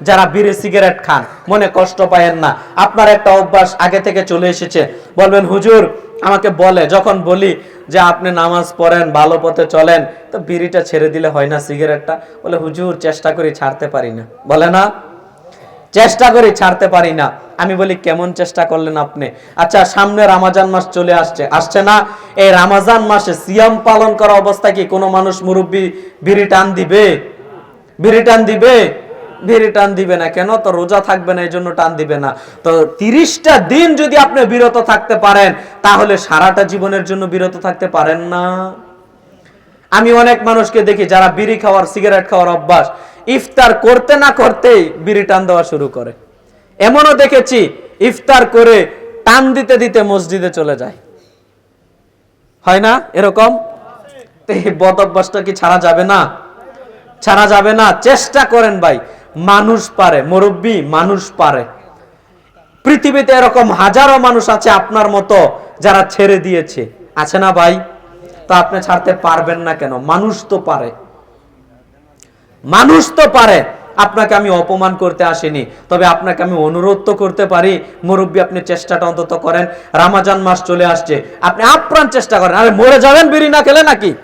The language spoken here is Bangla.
যারা বিড়ি, সিগারেট খান, মনে কষ্ট পায়েন না। আপনার একটা অভ্যাস আগে থেকে চলে এসেছে। বলবেন, হুজুর, আমাকে বলে, যখন বলি যে আপনি নামাজ পড়েন, ভালো পথে চলেন, তো বিড়িটা ছেড়ে দিলে হয় না সিগারেটটা? বলে, হুজুর, চেষ্টা করি, ছাড়তে পারি না। বলে না? চেষ্টা করি, ছাড়তে পারি না। আমি বলি, কেমন চেষ্টা করলেন আপনি? আচ্ছা সামনে রামাজান মাস চলে আসছে। আসছে না? এই রামাজান মাসে সিয়াম পালন করা অবস্থায় কি কোনো মানুষ মুরব্বী বিড়ি টান দিবে? বিড়ি টান দিবে? বিড়ি টান দিবে না। কেন? তো রোজা থাকবে না এই জন্য টান দিবে না। তো তিরিশটা দিন যদি আপনি বিরত থাকতে পারেন, তাহলে সারাটা জীবনের জন্য বিরত থাকতে পারেন না। আমি অনেক মানুষকে দেখি যারা বিড়ি খাওয়ার, সিগারেট খাওয়ার অভ্যাস, ইফতার করতে না করতেই বিড়ি টান দেওয়া শুরু করে। এমনও দেখেছি, ইফতার করে টান দিতে দিতে মসজিদে চলে যায়। হয় না? এরকম? বদ অভ্যাসটা কি ছাড়া যাবে না? ছাড়া যাবে না? চেষ্টা করেন ভাই। মানুষ পারে, মুরব্বী মানুষ পারে। পৃথিবীতে এরকম হাজারো মানুষ আছে আপনার মতো যারা ছেড়ে দিয়েছে। আছে না ভাই? তো আপনি ছাড়তে পারবেন না কেন? মানুষ তো পারে। মানুষ তো পারে। আপনাকে আমি অপমান করতে আসিনি, তবে আপনাকে আমি অনুরোধ তো করতে পারি। মুরব্বী, আপনি চেষ্টাটা অন্তত করেন। রামাজান মাস চলে আসছে। আপনি আপ্রাণ চেষ্টা করেন। আরে মরে যাবেন বিড়ি না খেলে নাকি?